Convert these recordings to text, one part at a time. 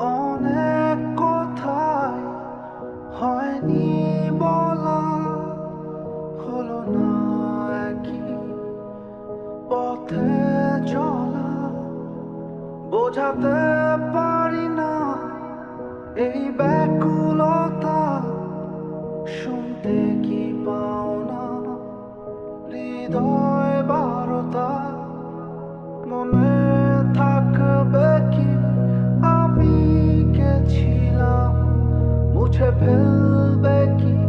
অনেক কথাই হয়নি বলা হলো না একই পথে চলা। বোঝাতে পারি না এই হৃদয় বারতা মনে থাকবে কি? আমি কে মুছে ফেলবে কি?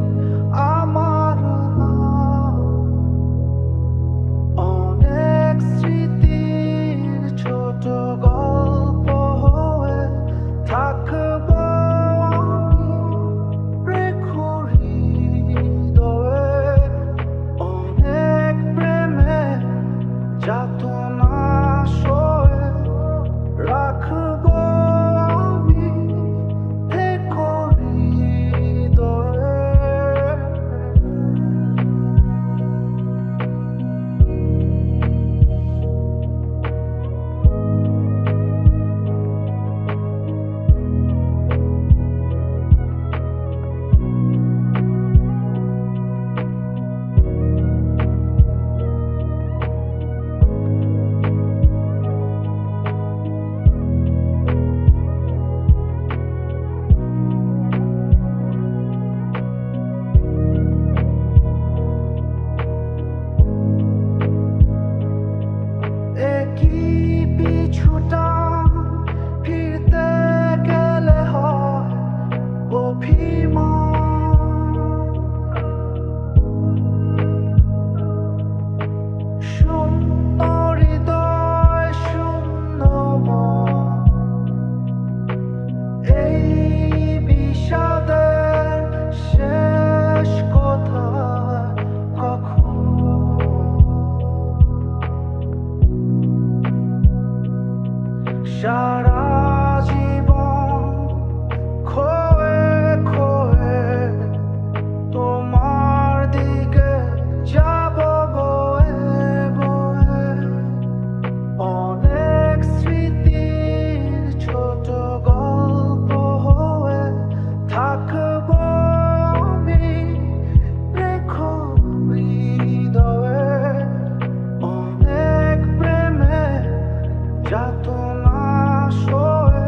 শোয়ে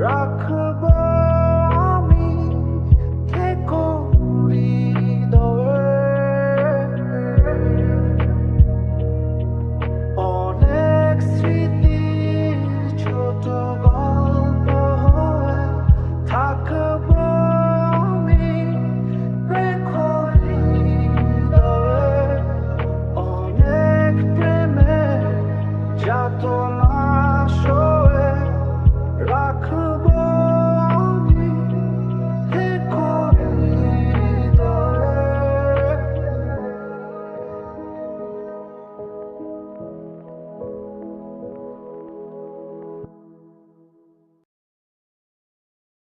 রাখব আমি থেকো অনেক স্মৃতি ছোট গল্প হয়ে, থাকব আমি রেখো অনেক প্রেমে যাতনা শোয়ে I could.